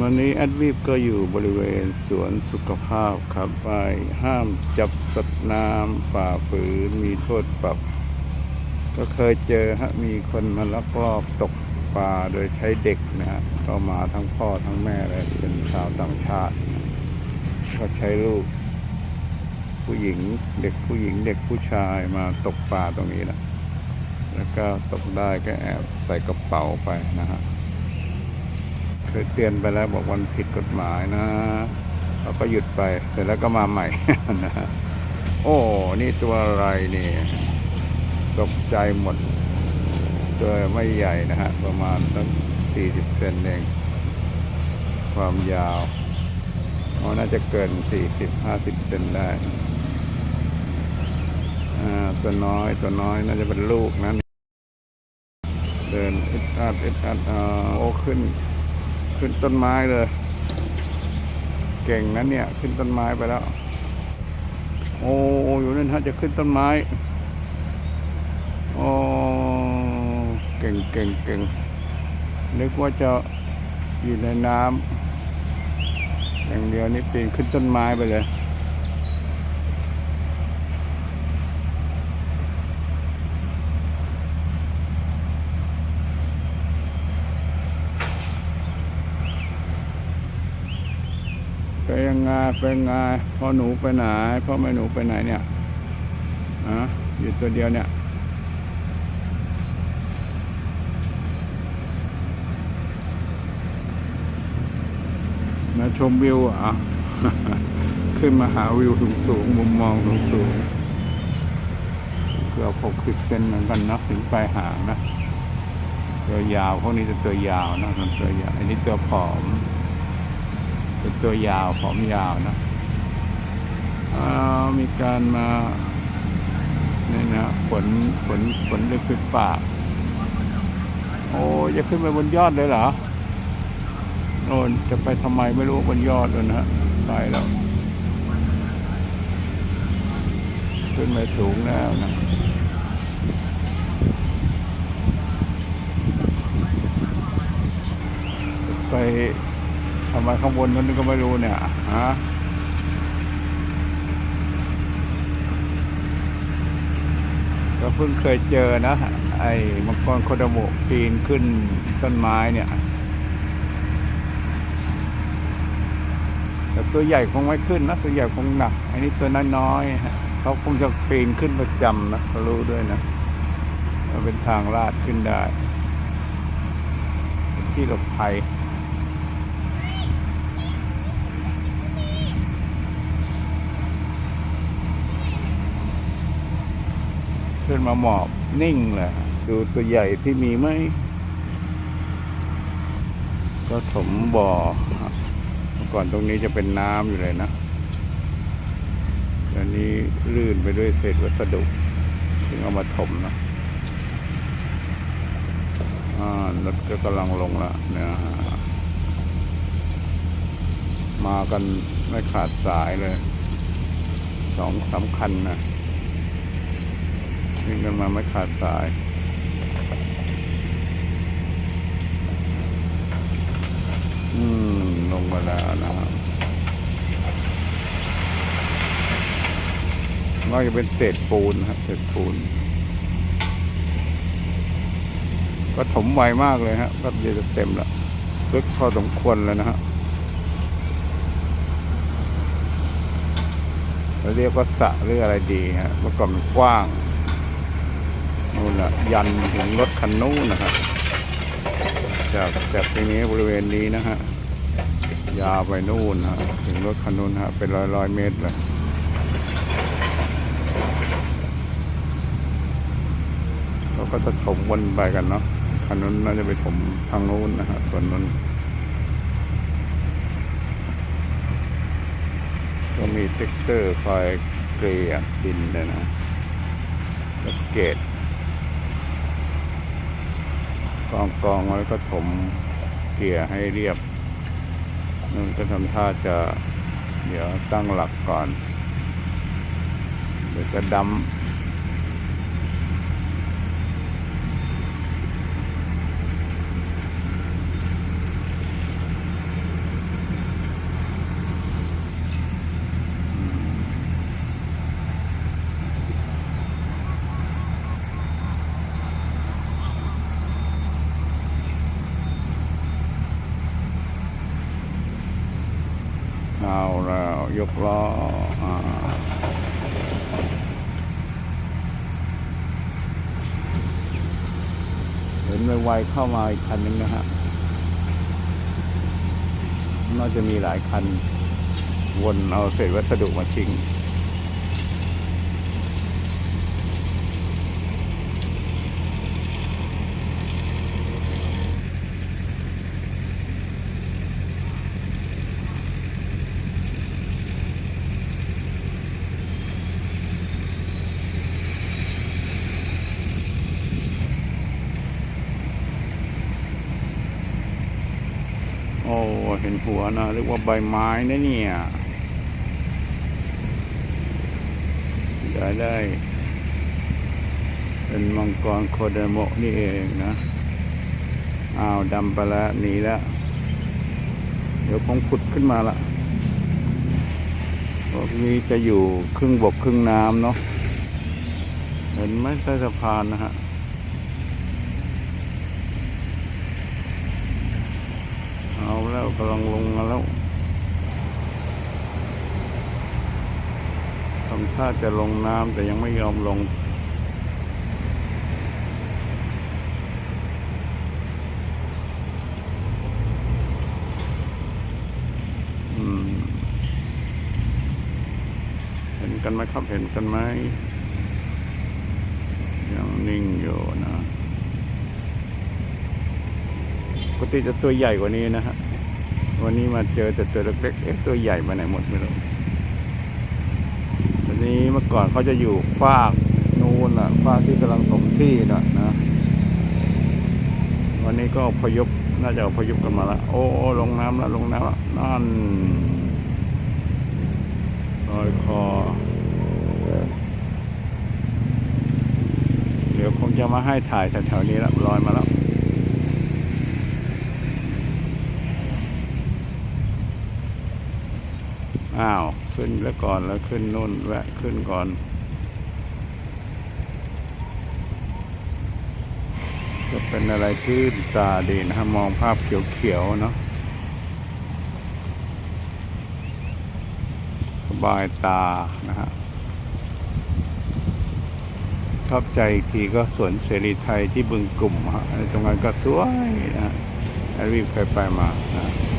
วันนี้แอดวีบก็อยู่บริเวณสวนสุขภาพครับไปห้ามจับสัตว์น้ำป่าฝืนมีโทษปรับ ก็เคยเจอฮะมีคนมาลักลอบตกปลาโดยใช้เด็กนะฮะก็มาทั้งพ่อทั้งแม่เลยเป็นชาวต่างชาติ ก็ใช้ลูก ผู้หญิงเด็กผู้หญิงเด็กผู้ชายมาตกปลาตรงนี้นะแล้วก็ตกได้ก็แอบใส่กระเป๋าไปนะฮะ เคยเตือนไปแล้วบอกวันผิดกฎหมายนะเราก็หยุดไปเสร็จแล้วก็มาใหม่นะฮะโอ้นี่ตัวอะไรนี่ตกใจหมด ตัวไม่ใหญ่นะฮะ ประมาณตั้งสี่สิบเซนเองความยาวอ๋อน่าจะเกินสี่สิบห้าสิบเซนได้ตัวน้อยตัวน้อยน่าจะเป็นลูกนะเดินอึดอัดอึดอัดอ่าโอ้ขึ้น ขึ้นต้นไม้เลย เก่งนะเนี่ย ขึ้นต้นไม้ไปแล้ว โอ้อยู่นั่นฮะจะขึ้นต้นไม้โอ้เก่งเก่งเก่งนึกว่าจะอยู่ในน้ำอย่างเดียวนี่ปีนขึ้นต้นไม้ไปเลย ไปงไงไปยังไงพ่อหนูไปไหนพ่อแม่หนูไปไหนเนี่ยอะอยู่ตัวเดียวเนี่ยมาชมวิวอะขึ้นมาหาวิวสูงสูงมุมมองสูงสูงเกือบหกสิบเซนเหมือนกันนะถึงปลายหางนะ ตัวยาวพวกนี้จะตัวยาวนะมันตัวยาวอันนี้ตัวผอม เป็นตัวยาวผอมยาวนะอ่ามีการมาเนี่ยนะฝนฝนฝนได้ขึ้นป่า โอ้จะขึ้นไปบนยอดเลยเหรอโน่นจะไปทำไมไม่รู้บนยอดเลยนะฮะไปแล้ว ขึ้นไปสูงแล้วนะไป ไมข้างบนนั้นก็ไม่รู้เนี่ยฮะก็เพิ่งเคยเจอนะ ไอ้มังกรโคดโมะปีนขึ้นต้นไม้เนี่ยแต่ตัวใหญ่คงไม่ขึ้นนะตัวใหญ่คงหนัก อันนี้ตัวน้อยๆฮะเขาคงจะปีนขึ้นประจำนะเขารู้ด้วยนะเป็นทางลาดขึ้นได้ ที่หลบภัย ขึ้นมาหมอบนิ่งเลยดูตัวใหญ่ที่มีไหมก็ถมบ่อเมื่อก่อนตรงนี้จะเป็นน้ำอยู่เลยนะตอนนี้ลื่นไปด้วยเศษวัสดุถึงเอามาถมนะอ่ารถก็กำลังลงละเนี่ยมากันไม่ขาดสายเลยสองสามคันนะ วิ่งกันมาไม่ขาดสายอืมลงมาแล้วนะครับน่าจะเป็นเศษปูนครับเศษปูน ก็ถมไวมากเลยฮะแป๊บเดียวจะเต็มล้วลึกพอสมควรแล้วนะฮะเราเรียกว่าสระหรืออะไรดีฮะเมื่อก่อนมันกว้าง นู่นละยันถึงรถคันนู้นนะครับจากจากตรงนี้บริเวณนี้นะฮะยาวไปนู่นนะฮะถึงรถคันนู้นฮะเป็นร้อยร้อยเมตรเลยเราก็จะถมวนไปกันเนาะคันนู้นน่าจะไปถมทางนู้นนะฮะส่วนนู้นก็มีเท็กเตอร์คอยเกลี่ยดินเลยนะแล้วเกต กองกองไว้ก็ถมเกลี่ยให้เรียบนุ่นก็ทำท่าจะเดี๋ยวตั้งหลักก่อน เดี๋ยวก็ดำ เอาแล้ว ยกล้อเห็นไวๆเข้ามาอีกคันหนึงนะฮะน่าจะมีหลายคัน วนเอาเศษวัสดุมาทิ้ง โอ้ เห็นหัวนะเรียกว่าใบไม้นะเนี่ยได้ได้ เป็นมังกรโคเดโมนี่เองนะอ้าวดำไปแล้วหนีแล้ว เดี๋ยวคงผุดขึ้นมาละพวกนี้จะอยู่ครึ่งบกครึ่งน้ำเนาะเห็นไหมใต้สะพานนะฮะ เอา แล้วกำลังลงมาแล้วทำท่าจะลงน้ำแต่ยังไม่ยอมลงเห็นกันไหมครับเห็นกันไหมยังนิ่งอยู่นะปกติจะตัวใหญ่กว่านี้นะฮะ วันนี้มาเจอแต่ตัวเล็กๆเอ๊ะตัวใหญ่ไปไหนหมดไม่รู้วันนี้เมื่อก่อนเขาจะอยู่ฟากนู่นน่ะฟากที่กำลังถมที่น่ะนะ วันนี้ก็พยพน่าจะพยพกันมาละโอ้ลงน้ำแล้วลงน้ำแล้วนั่นลอยคอเดี๋ยวคงจะมาให้ถ่ายแถวๆนี้แล้วลอยมาแล้ว อ้าว ขึ้นแล้วก่อนแล้วขึ้นนู่นแวะขึ้นก่อนจะเป็นอะไรที่ตาดีนะฮะมองภาพเขียวๆเนาะสบายตานะฮะชอบใจอีกทีก็สวนเสรีไทยที่บึงกลุ่มฮะตรงนั้นก็สวยนะฮะแอดวีเคยไปมานะ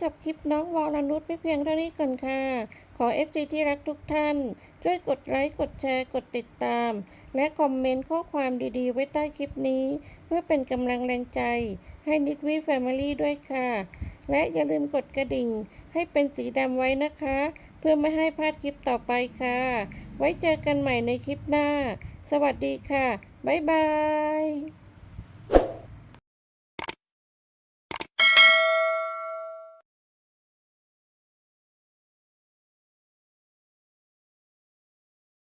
จบคลิปน้องวอลนุชไม่เพียงเท่านี้ก่อนค่ะ ขอ FC ที่รักทุกท่าน ช่วยกดไลค์กดแชร์กดติดตาม และคอมเมนต์ข้อความดีๆ ไว้ใต้คลิปนี้ เพื่อเป็นกำลังแรงใจ ให้นิดวีแฟมิลี่ด้วยค่ะ และอย่าลืมกดกระดิ่ง ให้เป็นสีดำไว้นะคะ เพื่อไม่ให้พลาดคลิปต่อไปค่ะ ไว้เจอกันใหม่ในคลิปหน้า สวัสดีค่ะบ๊ายบาย